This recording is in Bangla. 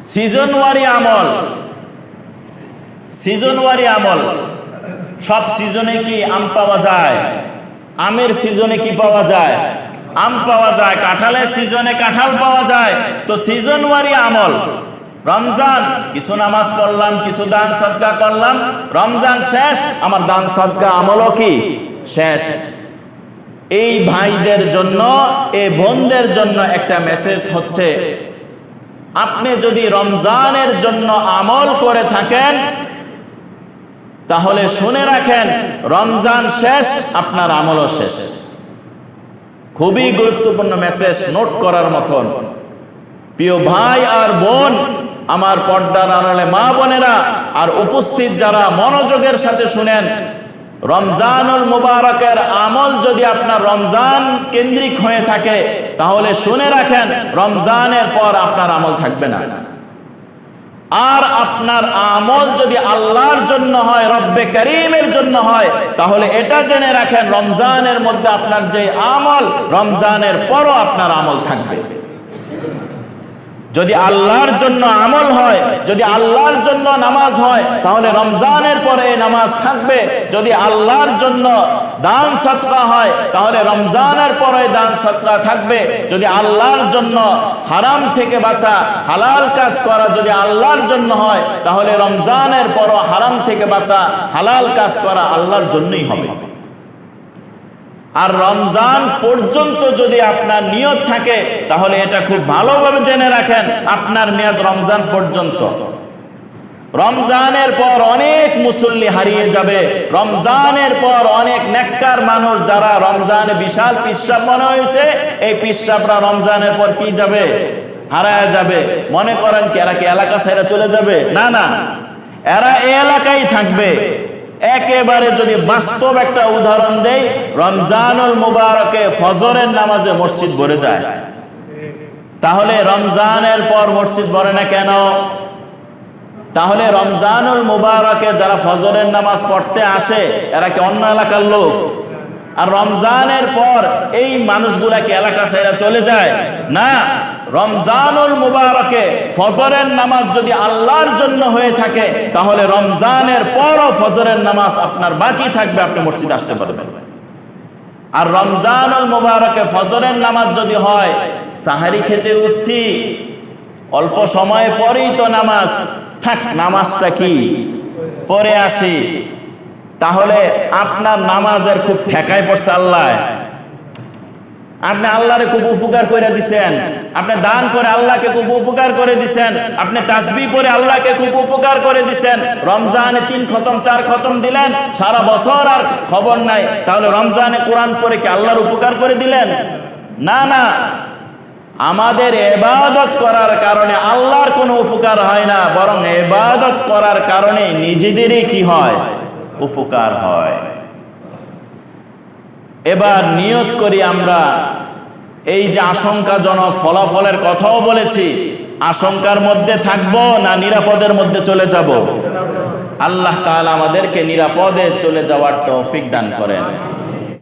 সিজনওয়ারি আমল। সিজনওয়ারি আমল। সব সিজনে কি আম পাওয়া যায়? আমের সিজনে কি পাওয়া যায়? আম পাওয়া যায়। কাঁঠালের সিজনে কাঁঠাল পাওয়া যায়। তো সিজনওয়ারি আমল। রমজান, কিছু নামাজ পড়লাম, কিছু দান সদকা করলাম। রমজান শেষ, আমার দান সদকা আমলও কি? শেষ। এই ভাইদের জন্য, এই বোনদের জন্য একটা মেসেজ হচ্ছে আপনি যদি রমজানের জন্য আমল করে থাকেন, তাহলে শুনে রাখেন, রমজান শেষ, আপনার আমলও শেষ। খুবই গুরুত্বপূর্ণ মেসেজ নোট করার মতন। প্রিয় ভাই আর বোন, আমার পর্দার আড়ালে মা বোনেরা আর উপস্থিত যারা মনোযোগের সাথে শুনেন রমজানুল মুবারকের আমল যদি আপনার রমজান কেন্দ্রিক হয়ে থাকে, তাহলে শুনে রাখেন, রমজানের পর আপনার আমল থাকবে না। আর আপনার আমল যদি আল্লাহর জন্য হয়, রব্বে করিমের জন্য হয়, তাহলে এটা জেনে রাখেন, রমজানের মধ্যে আপনার যে আমল, রমজানের পরও আপনার আমল থাকবে। যদি আল্লাহর জন্য আমল হয়, যদি আল্লাহর জন্য নামাজ হয়, তাহলে রমজানের পরে নামাজ থাকবে। যদি আল্লাহর জন্য দান সৎকা হয়, তাহলে রমজানের পরে দান সৎকা থাকবে। যদি আল্লাহর জন্য হারাম থেকে বাঁচা, হালাল কাজ করা যদি আল্লাহর জন্য হয়, তাহলে রমজানের পরও হারাম থেকে বাঁচা, হালাল কাজ করা আল্লাহর জন্যই হবে। আর রমজান পর্যন্ত যদি আপনার নিয়ত থাকে, তাহলে এটা খুব ভালোভাবে জেনে রাখেন আপনার মেয়াদ রমজান পর্যন্ত। রমজানের পর অনেক মুসল্লি হারিয়ে যাবে। রমজানের পর অনেক নেককার মানুষ যারা রমজানে বিশাল পিসাব মনে হয়েছে, এই পিসাবরা রমজানের পর কি যাবে? হারায় যাবে। মনে করেন কি, এরা কি এলাকা ছেড়ে চলে যাবে? না না। এরা এলাকায় থাকবে। একেবারে যদি বাস্তব একটা উদাহরণ দেই, রমজানুল মুবারকে ফজরের নামাজে মসজিদ ভরে যায়। তাহলে রমজানের পর মসজিদ ভরে না কেন? তাহলে রমজানুল মুবারকে যারা ফজরের নামাজ পড়তে আসে, এরা কি অন্য এলাকার লোক? আর রমজানের পর এই মানুষগুলা কি এলাকা ছেড়ে চলে যায়। না, রমজানুল মুবারকে ফজরের নামাজ যদি আল্লাহর জন্য হয়ে থাকে, তাহলে রমজানের পরও ফজরের নামাজ আপনার বাকি থাকবে, আপনি মসজিদ আসতে পারবেন। আর রমজানুল মুবারকে ফজরের নামাজ যদি হয়, সাহারি খেতে উঠছি, অল্প সময় পরেই তো নামাজ। থাক, নামাজটা কি? পরে আসি। তাহলে আপনার নামাজের খুব ঠেকায় পড়ছে আল্লাহ। আপনি আল্লাহরে খুব উপকার করে দিছেন। আপনি দান করে আল্লাহকে খুব উপকার করে দিছেন। আপনি তাসবি করে আল্লাহকে খুব উপকার করে দিছেন। রমজানে তিন খতম, চার খতম দিলেন। সারা বছর আর খবর নাই। তাহলে রমজানে কোরআন পরে কি আল্লাহর উপকার করে দিলেন? না না। আমাদের এবাদত করার কারণে আল্লাহর কোনো উপকার হয় না, বরং এবাদত করার কারণে নিজেদেরই কি হয়? উপকার হয়। এবার নিয়ত করি আমরা, এই যে আশঙ্কাজনক ফলাফলের কথাও বলেছি, আশঙ্কার মধ্যে থাকব না নিরাপদের মধ্যে চলে যাব? আল্লাহ তাহলে আমাদেরকে নিরাপদে চলে যাওয়ার তৌফিক দান করেন।